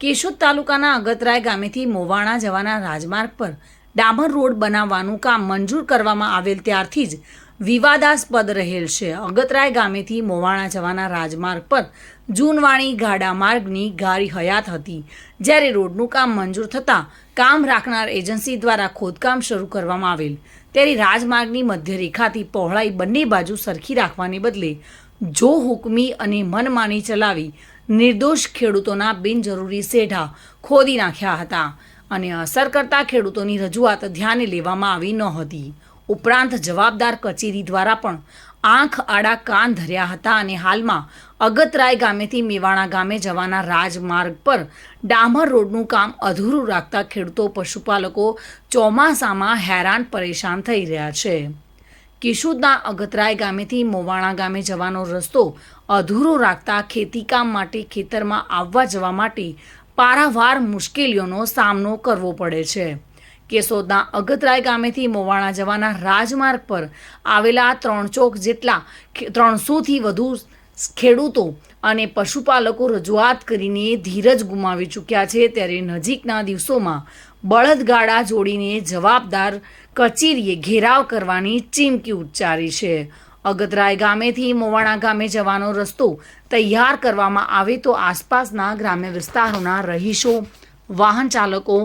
કેશોદ તાલુકાના અગતરાય ગામેથી મોવાણા જવાના રાજમાર્ગ પર ડામર રોડ બનાવવાનું કામ મંજૂર કરવામાં આવેલ ત્યારથી જ વિવાદાસ્પદ રહેલ છે. અગતરાય ગામેથી મોવાણા જવાના રાજમાર્ગ પર જૂનવાણી ગાડા માર્ગની ગાડી હયાત હતી. જ્યારે રોડનું કામ મંજૂર થતાં કામ રાખનાર એજન્સી દ્વારા ખોદકામ શરૂ કરવામાં આવેલ. ત્યારે રાજમાર્ગની મધ્યરેખાથી પહોળાઈ બંને બાજુ સરખી રાખવાને બદલે જો હુકમી અને મનમાની ચલાવી નિર્દોષ ખેડૂતોના બિનજરૂરી સેઢા ખોદી નાખ્યા હતા અને અસર કરતા ખેડૂતોની રજૂઆત ધ્યાને લેવામાં આવી ન હતી ઉપરાંત જવાબદાર કચેરી દ્વારા પણ આંખ આડા કાન ધર્યા હતા અને હાલમાં અગતરાય ગામેથી મેવાણા ગામે જવાના રાજમાર્ગ પર ડામર રોડનું કામ અધૂરું રાખતા ખેડૂતો, પશુપાલકો ચોમાસામાં હેરાન પરેશાન થઈ રહ્યા છે. કેશોદના અગતરાય ગામેથી મોવાણા ગામે જવાનો રસ્તો અધૂરો રાખતા ખેતીકામ માટે ખેતરમાં આવવા જવા માટે પારાવાર મુશ્કેલીઓનો સામનો કરવો પડે છે. કેશોદના અગતરાય ગામેથી મોવાણા જવાના રાજમાર્ગ પર આવેલા ત્રણ ચોક જેટલા ત્રણસોથી વધુ ખેડૂતો અને પશુપાલકો રજૂઆત કરીને ધીરજ ગુમાવી ચૂક્યા છે ત્યારે નજીકના દિવસોમાં બળદગાડા જોડીને જવાબદાર કચેરીએ ઘેરાવ કરવાની ચીમકી ઉચ્ચારી છે. અગતરાય ગામેથી મોવાણા ગામે જવાનો રસ્તો તૈયાર કરવામાં આવે તો આસપાસના ગ્રામ્ય વિસ્તારોના રહીશો વાહન ચાલકો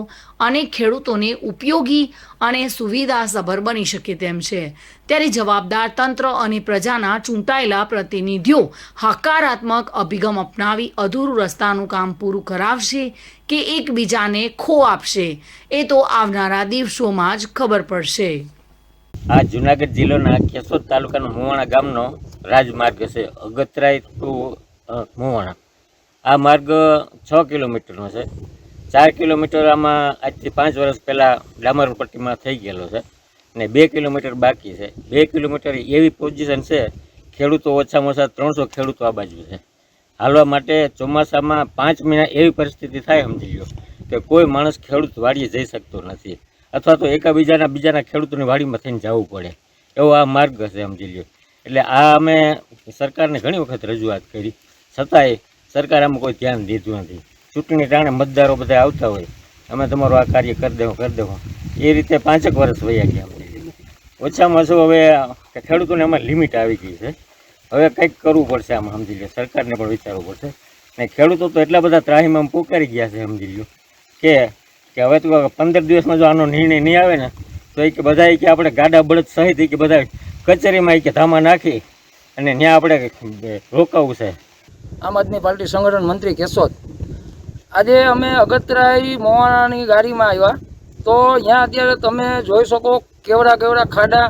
અને ખેડૂતોને ઉપયોગી અને સુવિધાસભર બની શકે તેમ છે. ત્યારે જવાબદાર તંત્ર અને પ્રજાના ચૂંટાયેલા પ્રતિનિધિઓ હકારાત્મક અભિગમ અપનાવી અધૂરું રસ્તાનું કામ પૂરું કરાવશે કે એકબીજાને ખો આપશે, એ તો આવનારા દિવસોમાં જ ખબર પડશે. આ જુનાગઢ જિલ્લાના કેશોદ તાલુકાના મુવાણા ગામનો રાજમાર્ગ છે, અગતરાય ટુ મુવાણા. આ માર્ગ છ કિલોમીટરનો છે. ચાર કિલોમીટર આમાં આજથી પાંચ વર્ષ પહેલાં ડામર પટ્ટીમાં થઈ ગયેલો છે. ને બે કિલોમીટર બાકી છે. બે કિલોમીટર એવી પોઝિશન છે, ખેડૂતો ઓછામાં ઓછા ત્રણસો ખેડૂતો આ બાજુ છે. હાલવા માટે ચોમાસામાં પાંચ મહિના એવી પરિસ્થિતિ થાય સમજી લ્યો, કે કોઈ માણસ ખેડૂત વાડીએ જઈ શકતો નથી. અથવા તો એકાબીજાના બીજાના ખેડૂતોની વાડીમાં થઈને જવું પડે. એવો આ માર્ગ હશે સમજી લ્યો. એટલે આ અમે સરકારને ઘણી વખત રજૂઆત કરી. છતાંય સરકાર આમાં કોઈ ધ્યાન દીધું નથી. ચૂંટણી ટાણે મતદારો બધા આવતા હોય, અમે તમારું આ કાર્ય કરી દેવું કરી દેવું. એ રીતે પાંચેક વર્ષ વયા ગયા ઓછામાં ઓછું હવે ખેડૂતોને એમાં લિમિટ આવી ગઈ છે. હવે કંઈક કરવું પડશે આમ, સમજી લો સરકારને પણ વિચારવું પડશે. ને ખેડૂતો તો એટલા બધા ત્રાહીમાં પોકારી ગયા છે, સમજી લો કે કે હવે તો પંદર દિવસમાં જો આનો નિર્ણય નહીં આવે ને, તો એ કે બધા કે આપણે ગાડા બળદ સહિત કે બધા કચેરીમાં એ કે ધામા નાખી અને ત્યાં આપણે રોકાવું છે. આમ આદમી પાર્ટી સંગઠન મંત્રી કેશોદ આજે અમે અગતરાઈ મોવાણાની ગાડીમાં આવ્યા. તો અહીંયા અત્યારે તમે જોઈ શકો કેવડા કેવડા ખાડા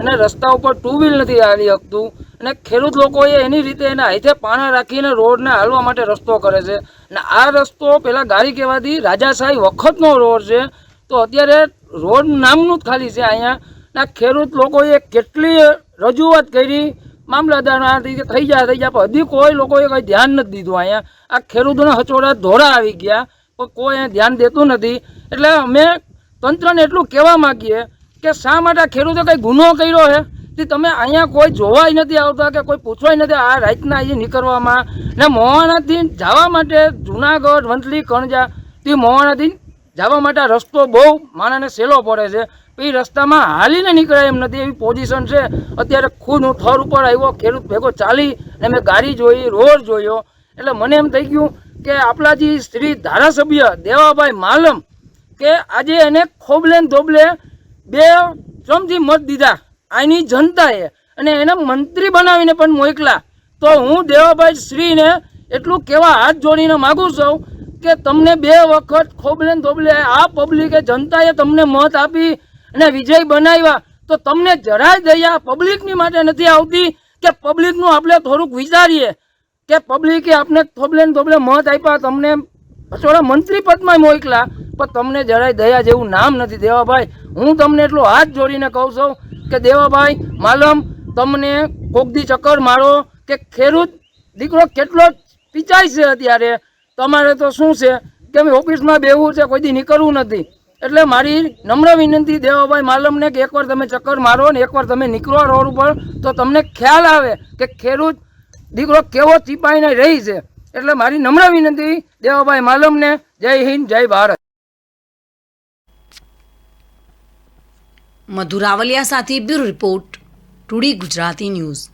અને રસ્તા ઉપર ટુ વ્હીલ નથી હાલી શકતું. અને ખેડૂત લોકોએ એની રીતે એના હાથે પાણા રાખીને રોડને હાલવા માટે રસ્તો કરે છે. અને આ રસ્તો પહેલાં ગાડી કહેવાતી રાજાશાહી વખતનો રોડ છે. તો અત્યારે રોડ નામનું જ ખાલી છે અહીંયા. ના ખેડૂત લોકોએ કેટલી રજૂઆત કરી મામલતદારમાંથી કે થઈ જાય થઈ જાય પણ હજી કોઈ લોકોએ કંઈ ધ્યાન નથી દીધું અહીંયા. આ ખેડૂતોના હચોડા ધોરા આવી ગયા, પણ કોઈ અહીંયા ધ્યાન દેતું નથી. એટલે અમે તંત્રને એટલું કહેવા માગીએ કે શા માટે ખેડૂતો કંઈ ગુનો કર્યો છે? તે તમે અહીંયા કોઈ જોવાય નથી આવતા કે કોઈ પૂછવાય નથી આ રાતના અહીંયા નીકળવામાં. ને મોવાણાથી જવા માટે જુનાગઢ, વંથલી, કણજા, તે મોવાણાથી જવા માટે રસ્તો બહુ માણસને સહેલો પડે છે. એ રસ્તામાં હાલીને નીકળાય એમ નથી. એવી પોઝિશન છે. અત્યારે ખુદ હું થર ઉપર આવ્યો, ખેડૂત ભેગો ચાલી અને મેં ગાડી જોઈ, રોડ જોયો. એટલે મને એમ થઈ ગયું કે આપણા જે શ્રી ધારાસભ્ય દેવાભાઈ માલમ કે આજે એને ખોબલે ધોબલે બે ચમથી મત દીધા. આની જનતાએ અને એને મંત્રી બનાવીને પણ મોકલા. તો હું દેવાભાઈ શ્રીને એટલું કહેવા હાથ જોડીને માગું છું કે તમને બે વખત ખોબલે ધોબલે આ પબ્લિકે જનતાએ તમને મત આપી અને વિજય બનાવ્યા, તો તમને જરાય દયા પબ્લિકની માટે નથી આવતી કે પબ્લિકનું આપણે થોડુંક વિચારીએ? કે પબ્લિકે આપણે થોબલે થોબલે મત આપ્યા, તમને થોડા મંત્રી પદમાં મોકલા પણ તમને જરાય દયા જેવું નામ નથી. દેવાભાઈ, હું તમને એટલો હાથ જોડીને કહું છું કે દેવાભાઈ, માલમ, તમને કોગદી ચક્કર મારો કે ખેડૂત દીકરો કેટલો પીચાય છે અત્યારે? તમારે તો શું છે? કે ઓફિસમાં બેવું છે, કોઈ દી નીકળવું નથી. એટલે મારી નમ્ર વિનંતી દેવાભાઈ માલમને કે એકવાર તમે ચક્કર મારો ને એકવાર તમે નીકળો રોડ ઉપર, તો તમને ખ્યાલ આવે કે ખેડૂત દીકરો કેવો ચીપાઈને રહી છે. એટલે મારી નમ્ર વિનંતી દેવાભાઈ માલમને, જય હિન્દ, જય ભારત. મધુરાવલિયા સાથે બ્યુરો રિપોર્ટ, ટુડી ગુજરાતી ન્યૂઝ.